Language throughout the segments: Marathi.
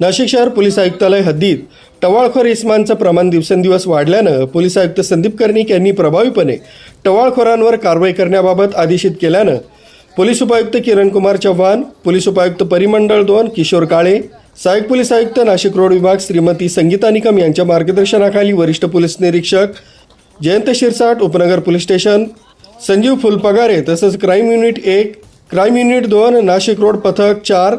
नाशिक शहर पोलीस आयुक्तालय हद्दीत टवाळखोर इसमांचं प्रमाण दिवसेंदिवस वाढल्यानं पोलीस आयुक्त संदीप कर्णिक यांनी प्रभावीपणे टवाळखोरांवर कारवाई करण्याबाबत आदेशित केल्यानं पोलीस उपायुक्त किरणकुमार चव्हाण पोलीस उपायुक्त परिमंडळ दोन किशोर काळे सहाय्यक पोलीस आयुक्त नाशिक रोड विभाग श्रीमती संगीता निकम यांच्या मार्गदर्शनाखाली वरिष्ठ पोलीस निरीक्षक जयंत शिरसाट उपनगर पोलीस स्टेशन संजीव फुलपगारे तसंच क्राईम युनिट एक क्राईम युनिट दोन नाशिक रोड पथक चार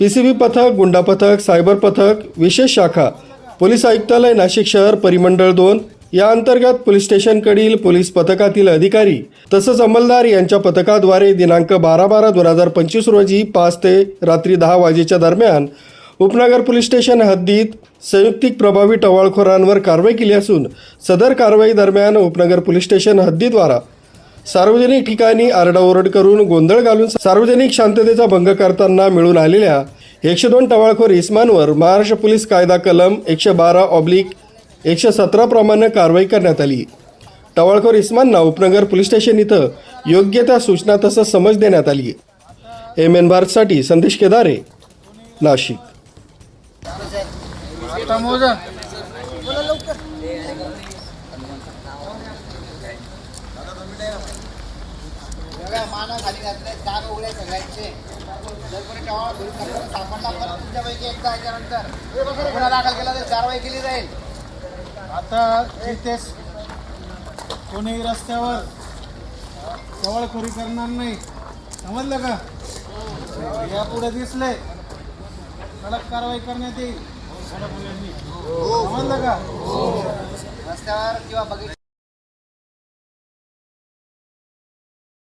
पी सी बी पथक गुंडा पथक सायबर पथक विशेष शाखा पोलीस आयुक्तालय नाशिक शहर परिमंडळ दोन या अंतर्गत पोलीस स्टेशनकडील पोलीस पथकातील अधिकारी तसंच अंमलदार यांच्या पथकाद्वारे दिनांक बारा बारा दोन हजार पंचवीस रोजी पाच ते रात्री दहा वाजेच्या दरम्यान उपनगर पोलीस स्टेशन हद्दीत संयुक्तिक प्रभावी टवाळखोरांवर कारवाई केली असून सदर कारवाई दरम्यान उपनगर पोलीस स्टेशन हद्दीद्वारा सार्वजनिक ठिकाणी आरडाओरड करून गोंधळ घालून सार्वजनिक शांततेचा भंग करताना मिळून आलेल्या एकशे दोन टवाळखोर इस्मांवर महाराष्ट्र पोलीस कायदा कलम एकशे बारा ऑब्लिक एकशे सतरा प्रमाणे कारवाई करण्यात आली. टवाळखोर इस्मांना उपनगर पोलीस स्टेशन इथं योग्य त्या सूचना तसंच समज देण्यात आली. एम एन भारतसाठी संदेश केदारे नाशिक. सगळ्या माना खाली घातले दार उघडे सगळ्यांचे. टवाळ घरी सापडला परत तुमच्यापैकी एकदा याच्यानंतर गुन्हा दाखल केला तर कारवाई केली जाईल. आता जिथेच कोणी रस्त्यावर जवळखोरी करणार नाही. समजलं का? या पुढे दिसले. कडक कारवाई करण्यात येईल. समजलं का? रस्त्यावर किंवा बगीचा